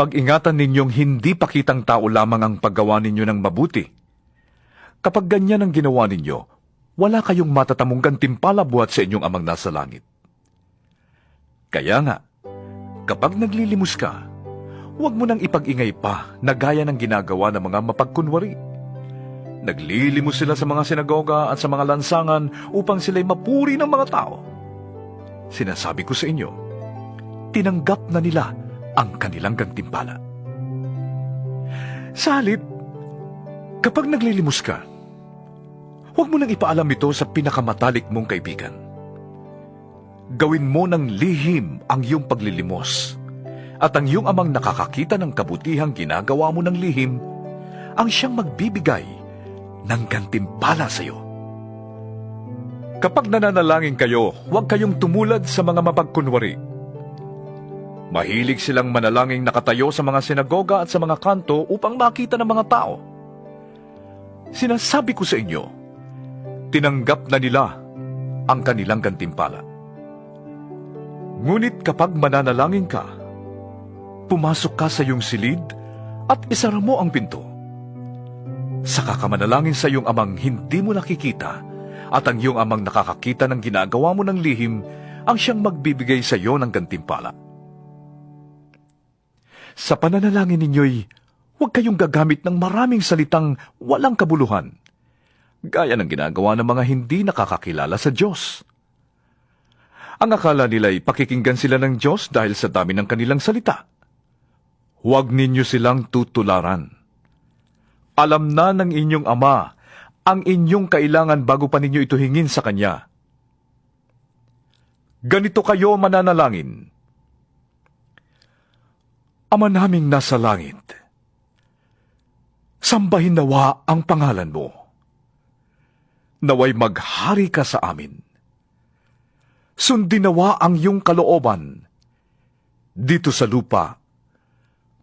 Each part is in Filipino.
Pag-ingatan ninyong hindi pakitang tao lamang ang paggawa ninyo ng mabuti. Kapag ganyan ang ginawa ninyo, wala kayong matatamong gantimpala buhat sa inyong amang nasa langit. Kaya nga, kapag naglilimos ka, huwag mo nang ipag-ingay pa na gaya ng ginagawa ng mga mapagkunwari. Naglilimos sila sa mga sinagoga at sa mga lansangan upang sila'y mapuri ng mga tao. Sinasabi ko sa inyo, tinanggap na nila ang kanilang gantimpala. Sa halip, kapag naglilimos ka, huwag mo nang ipaalam ito sa pinakamatalik mong kaibigan. Gawin mo ng lihim ang iyong paglilimos at ang iyong amang nakakakita ng kabutihang ginagawa mo ng lihim ang siyang magbibigay ng gantimpala sa iyo. Kapag nananalangin kayo, huwag kayong tumulad sa mga mapagkunwari. Mahilig silang manalangin nakatayo sa mga sinagoga at sa mga kanto upang makita ng mga tao. Sinasabi ko sa inyo, tinanggap na nila ang kanilang gantimpala. Ngunit kapag mananalangin ka, pumasok ka sa iyong silid at isara mo ang pinto. Saka ka manalangin sa iyong amang hindi mo nakikita at ang iyong amang nakakakita ng ginagawa mo ng lihim ang siyang magbibigay sa iyo ng gantimpala. Sa pananalangin ninyo'y huwag kayong gagamit ng maraming salitang walang kabuluhan, gaya ng ginagawa ng mga hindi nakakakilala sa Diyos. Ang akala nila'y pakikinggan sila ng Diyos dahil sa dami ng kanilang salita. Huwag ninyo silang tutularan. Alam na ng inyong ama ang inyong kailangan bago pa ninyo ito hingin sa Kanya. Ganito kayo mananalangin. Ama naming nasa langit, sambahin nawa ang pangalan mo. Naway maghari ka sa amin. Sundin nawa ang iyong kalooban dito sa lupa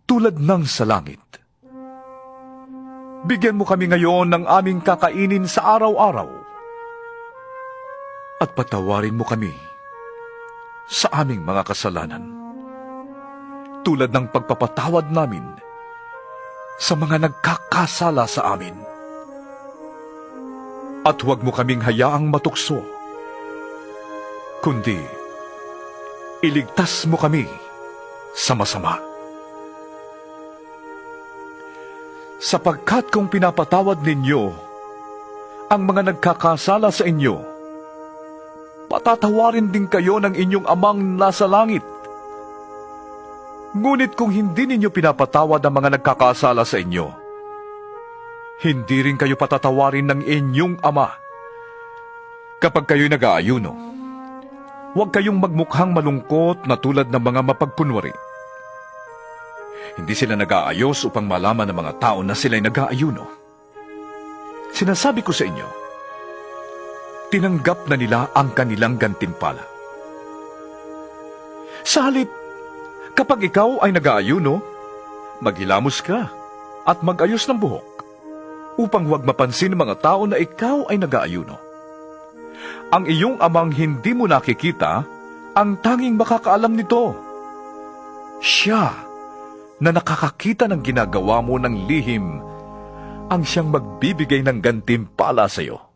tulad ng sa langit. Bigyan mo kami ngayon ng aming kakainin sa araw-araw. At patawarin mo kami sa aming mga kasalanan. Tulad ng pagpapatawad namin sa mga nagkakasala sa amin. At huwag mo kaming hayaang matukso, kundi iligtas mo kami sa masama. sapagkat kung pinapatawad ninyo ang mga nagkakasala sa inyo, patatawarin din kayo ng inyong amang nasa langit. Ngunit kung hindi ninyo pinapatawad ang mga nagkakasala sa inyo, hindi rin kayo patatawarin ng inyong ama. Kapag kayo'y nag-aayuno, huwag kayong magmukhang malungkot na tulad ng mga mapagkunwari. Hindi sila nag-aayos upang malaman ng mga tao na sila'y nag-aayuno. Sinasabi ko sa inyo, tinanggap na nila ang kanilang gantimpala. Sa halip, kapag ikaw ay nag-aayuno, maghilamos ka at mag-ayos ng buhok upang huwag mapansin ng mga tao na ikaw ay nag-aayuno. Ang iyong amang hindi mo nakikita, ang tanging makakaalam nito. Siya na nakakakita ng ginagawa mo ng lihim, ang siyang magbibigay ng gantimpala sa iyo.